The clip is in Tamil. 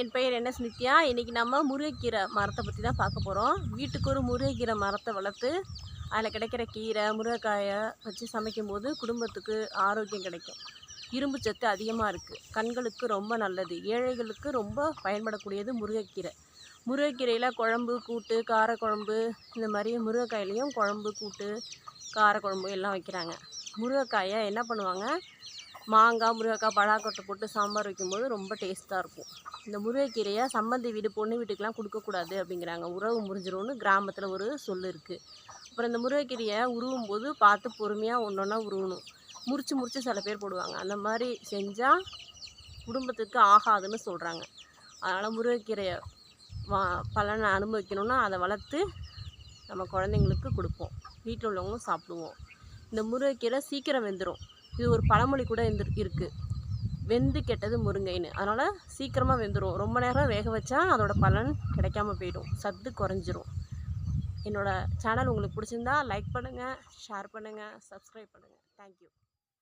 என் பெயர் என்ன நித்யா இன்றைக்கி நம்ம முருங்கைக்கீரை மரத்தை பற்றி தான் பார்க்க போகிறோம் வீட்டுக்கு ஒரு முருங்கைக்கீரை மரத்தை வளர்த்து அதில் கிடைக்கிற கீரை முருங்கைக்காயை வச்சு சமைக்கும்போது குடும்பத்துக்கு ஆரோக்கியம் கிடைக்கும். இரும்பு சத்து அதிகமாக இருக்குது கண்களுக்கு ரொம்ப நல்லது. ஏழைகளுக்கு ரொம்ப பயன்படக்கூடியது முருங்கைக்கீரை. முருங்கைக்கீரையில் குழம்பு கூட்டு காரக்குழம்பு இந்த மாதிரி முருங்கைக்காயிலையும் குழம்பு கூட்டு காரக்குழம்பு எல்லாம் வைக்கிறாங்க. முருங்கைக்காயை என்ன பண்ணுவாங்க? மாங்காய் முருங்கைக்காய் பலாக்கொட்டை போட்டு சாம்பார் வைக்கும்போது ரொம்ப டேஸ்ட்டாக இருக்கும். இந்த முருங்கைக்கீரையை சம்பந்தி வீடு பொண்ணு வீட்டுக்கெலாம் கொடுக்கக்கூடாது அப்படிங்கிறாங்க. உறவு முறிஞ்சிரும்னு கிராமத்தில் ஒரு சொல் இருக்குது அப்புறம் இந்த முருங்கைக்கீரையை உருவும் போது பார்த்து பொறுமையாக ஒன்று ஒன்றா உருவணும். முறிச்சு முறிச்சு சில பேர் போடுவாங்க. அந்த மாதிரி செஞ்சால் குடும்பத்துக்கு ஆகாதுன்னு சொல்கிறாங்க அதனால் முருங்கைக்கீரையை வா பலனை அனுபவிக்கணும்னா அதை வளர்த்து நம்ம குழந்தைங்களுக்கு கொடுப்போம். வீட்டில் உள்ளவங்களும் சாப்பிடுவோம். இந்த முருங்கைக்கீரை சீக்கிரம் வெந்துடும் இது ஒரு பழமொழி கூட இருந்து இருக்குது வெந்து கெட்டது முருங்கைன்னு. அதனால் சீக்கிரமாக வெந்துடும் ரொம்ப நேரம் வேக வச்சா அதோடய பலன் கிடைக்காம போயிடும். சத்து குறைஞ்சிரும். என்னோட சேனல் உங்களுக்கு பிடிச்சிருந்தா லைக் பண்ணுங்கள் ஷேர் பண்ணுங்கள் சப்ஸ்கிரைப் பண்ணுங்கள் தேங்க்யூ